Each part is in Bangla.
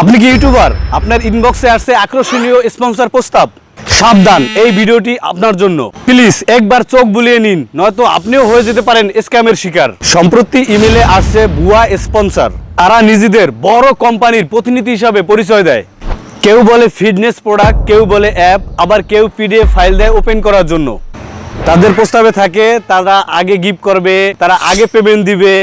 আপনি কি ইউটিউবার? আপনার ইনবক্সে আসছে আকর্ষণীয় স্পন্সর প্রস্তাব। সাবধান, এই ভিডিওটি আপনার জন্য। প্লিজ একবার চোখ বুলিয়ে নিন, নয়তো আপনিও হয়ে যেতে পারেন স্ক্যামের শিকার। সম্প্রতি ইমেলে আসছে ভুয়া স্পন্সর তারা নিজেদের বড় কোম্পানির প্রতিনিধি হিসাবে পরিচয় দেয়। কেউ বলে ফিটনেস প্রোডাক্ট কেউ বলে অ্যাপ আবার কেউ পিডিএফ ফাইল দেয় ওপেন করার জন্য। তাদের প্রস্তাবে থাকে, তারা আগে গিফট করবে, তারা আগে পেমেন্ট দিবে।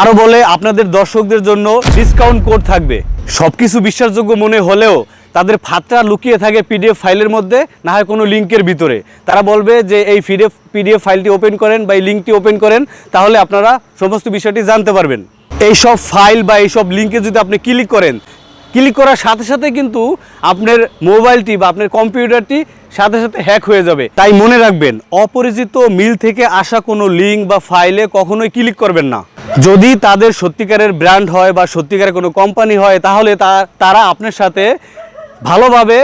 আরও বলে আপনাদের দর্শকদের জন্য ডিসকাউন্ট কোড থাকবে। সবকিছু বিশ্বাসযোগ্য মনে হলেও তাদের ফাত্রা লুকিয়ে থাকে পিডিএফ ফাইলের মধ্যে, না হয় কোনো লিঙ্কের ভিতরে। তারা বলবে যে এই পিডিএফ পিডিএফ ফাইলটি ওপেন করেন বা এই লিঙ্কটি ওপেন করেন, তাহলে আপনারা সমস্ত বিষয়টি জানতে পারবেন। এইসব ফাইল বা এইসব লিঙ্কে যদি আপনি ক্লিক করেন, ক্লিক করার সাথে সাথে কিন্তু আপনার মোবাইলটি বা আপনার কম্পিউটারটি সাথে সাথে হ্যাক হয়ে যাবে। তাই মনে রাখবেন, অপরিচিত মিল থেকে আসা কোনো লিঙ্ক বা ফাইলে কখনোই ক্লিক করবেন না। যদি তাদের সত্যিকারের ব্র্যান্ড হয় বা সত্যিকারের কোনো কোম্পানি হয়, তাহলে তারা আপনার সাথে ভালোভাবে,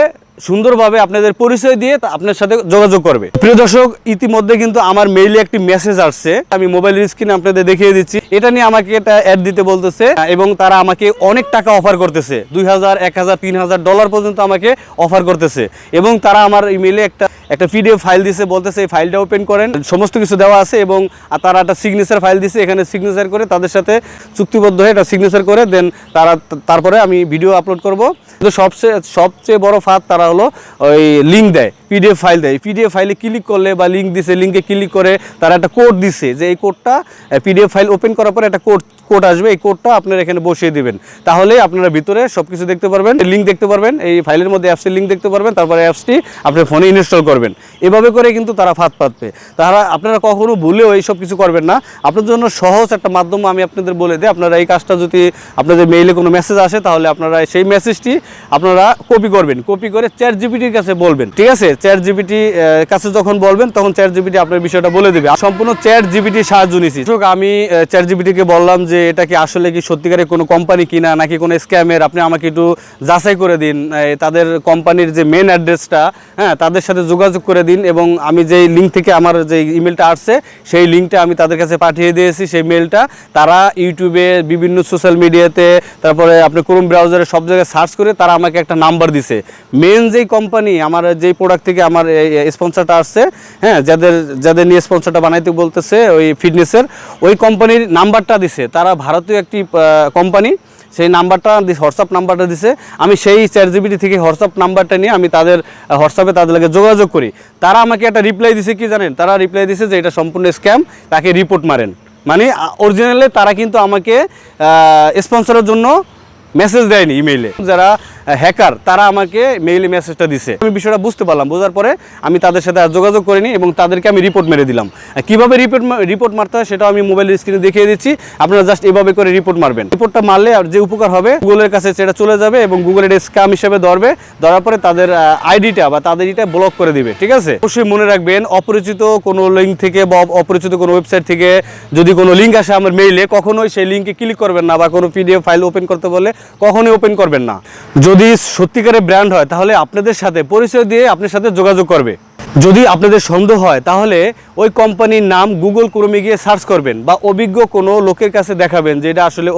সুন্দরভাবে আপনাদের পরিচয় দিয়ে আপনার সাথে যোগাযোগ করবে। প্রিয় দর্শক, ইতিমধ্যে কিন্তু আমার মেইলে একটি মেসেজ আসছে। আমি মোবাইলের স্ক্রিনে আপনাদের দেখিয়ে দিচ্ছি। এটা নিয়ে আমাকে এটা অ্যাড দিতে বলতেছে এবং তারা আমাকে অনেক টাকা অফার করতেছে। দুই হাজার, এক হাজার, তিন হাজার ডলার পর্যন্ত আমাকে অফার করতেছে। এবং তারা আমার ইমেইলে একটা একটা পিডিএফ ফাইল দিছে, বলতেছে এই ফাইলটা ওপেন করেন। সমস্ত কিছু দেওয়া আছে এবং তারা একটা সিগনেচার ফাইল দিছে, এখানে সিগনেচার করে তাদের সাথে চুক্তিবদ্ধ হয়ে একটা সিগনেচার করে দেন তারা তারপরে আমি ভিডিও আপলোড করব। কিন্তু সবচেয়ে সবচেয়ে বড় ফাঁদ তারা হলো ওই লিঙ্ক দেয়। পিডিএফ ফাইল দেয়। পিডিএফ ফাইলে ক্লিক করলে বা লিঙ্ক দিছে লিঙ্কে ক্লিক করে তারা একটা কোড দিছে যে এই কোডটা পিডিএফ ফাইল ওপেন করার পরে একটা কোড কোড আসবে, এই কোডটা আপনারা এখানে বসিয়ে দিবেন। তাহলে আপনারা ভিতরে সব কিছু দেখতে পারবেন লিঙ্ক দেখতে পারবেন, এই ফাইলের মধ্যে অ্যাপসের লিঙ্ক দেখতে পারবেন, তারপরে অ্যাপসটি আপনার ফোনে ইনস্টল করবেন। এভাবে করে কিন্তু তারা ফাঁদ পাতবে তারা, আপনারা কখনো ভুলেও এই সব কিছু করবেন না। আপনার জন্য সহজ একটা মাধ্যম আমি আপনাদের বলে দিই, আপনারা এই কাজটা যদি আপনাদের মেইলে কোনো মেসেজ আসে, তাহলে আপনারা সেই মেসেজটি আপনারা কপি করবেন। কপি করে চ্যাট জিপিটির কাছে বলবেন। ঠিক আছে? চ্যাট জিপিটি কাছে যখন বলবেন, তখন চ্যাট জিপিটি আপনার বিষয়টা বলে দেবে। সম্পূর্ণ চ্যাট জিপিটির সাহায্য নিছি। আমি চ্যাট জিপিটিকে বললাম যে, এটা কি আসলে কি সত্যিকারের কোনো কোম্পানি কিনা, নাকি কোনো স্ক্যামের আপনি আমাকে একটু যাচাই করে দিন। তাদের কোম্পানির যে মেন অ্যাড্রেসটা হ্যাঁ তাদের সাথে যোগাযোগ করে দিন এবং আমি যেই লিঙ্ক থেকে আমার যে ইমেলটা আসছে, সেই লিঙ্কটা আমি তাদের কাছে পাঠিয়ে দিয়েছি, সেই মেলটা তারা ইউটিউবে বিভিন্ন সোশ্যাল মিডিয়াতে তারপরে আপনি ক্রোম ব্রাউজারে সব জায়গায় সার্চ করে তারা আমাকে একটা নাম্বার দিছে। মেন যেই কোম্পানি আমার যেই প্রোডাক্ট থেকে আমার স্পন্সরটা আসছে। হ্যাঁ যাদের যাদের নিয়ে স্পন্সরটা বানাইতে বলতেছে, ওই ফিটনেসের ওই কোম্পানির নাম্বারটা দিছে। তারা ভারতীয় একটি কোম্পানি সেই নাম্বারটা হোয়াটসঅ্যাপ নাম্বারটা দিছে। আমি সেই চ্যাট জিবিটি থেকে হোয়াটসঅ্যাপ নাম্বারটা নিয়ে আমি তাদের হোয়াটসঅ্যাপে তাদের লাগে যোগাযোগ করি। তারা আমাকে একটা রিপ্লাই দিছে, কি জানেন? তারা রিপ্লাই দিছে যে এটা সম্পূর্ণ স্ক্যাম তাকে রিপোর্ট মারেন। মানে অরিজিনালে তারা কিন্তু আমাকে স্পন্সরের জন্য মেসেজ দেয়নি ইমেইলে যারা হ্যাকার তারা আমাকে মেইলে মেসেজটা দিছে। আমি বিষয়টা বুঝতে পারলাম, বোঝার পরে আমি তাদের সাথে আর যোগাযোগ করিনি এবং তাদেরকে আমি রিপোর্ট মেরে দিলাম। কীভাবে রিপোর্ট রিপোর্ট মারতে হয় সেটাও আমি মোবাইলের স্ক্রিনে দেখিয়ে দিচ্ছি। আপনারা জাস্ট এভাবে করে রিপোর্ট মারবেন। রিপোর্টটা মারলে আর যে উপকার হবে গুগলের কাছে সেটা চলে যাবে এবং গুগল এটা স্ক্যাম হিসেবে ধরবে। ধরার পরে তাদের আইডিটা বা তাদের এটা ব্লক করে দিবে, ঠিক আছে? অবশ্যই মনে রাখবেন, অপরিচিত কোনো লিঙ্ক থেকে বা অপরিচিত কোনো ওয়েবসাইট থেকে যদি কোনো লিঙ্ক আসে আমার মেইলে কখনোই সেই লিঙ্কে ক্লিক করবেন না বা কোনো পিডিএফ ফাইল ওপেন করতে বলে কখনোই ওপেন করবেন না। যদি সত্যিকারের ব্র্যান্ড হয় তাহলে আপনাদের সাথে পরিচয় দিয়ে আপনার সাথে যোগাযোগ করবে। যদি আপনাদের সন্দেহ হয়, তাহলে ওই কোম্পানির নাম গুগল ক্রোমে গিয়ে সার্চ করবেন বা অভিজ্ঞ কোনো লোকের কাছে দেখাবেন যে এটা আসলে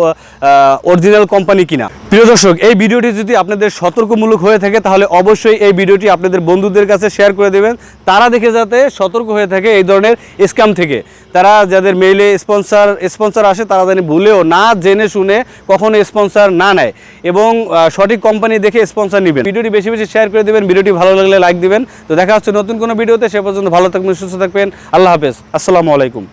অরিজিনাল কোম্পানি কিনা। প্রিয় দর্শক, এই ভিডিওটি যদি আপনাদের সতর্কমূলক হয়ে থাকে, তাহলে অবশ্যই এই ভিডিওটি আপনাদের বন্ধুদের কাছে শেয়ার করে দেবেন। তারা দেখে যাতে সতর্ক হয়ে থাকে এই ধরনের স্ক্যাম থেকে। তারা যাদের মেইলে স্পন্সর স্পন্সর আসে, তারা জানি ভুলেও না জেনে শুনে কখনো স্পন্সর না নেয় এবং সঠিক কোম্পানি দেখে স্পন্সর নেবেন। ভিডিওটি বেশি বেশি শেয়ার করে দেবেন, ভিডিওটি ভালো লাগলে লাইক দিবেন। তো দেখা হচ্ছে নতুন কোনো ভিডিওতে সে পর্যন্ত ভালো থাকবেন সুস্থ থাকবেন। আল্লাহ হাফেজ। আসসালামু আলাইকুম।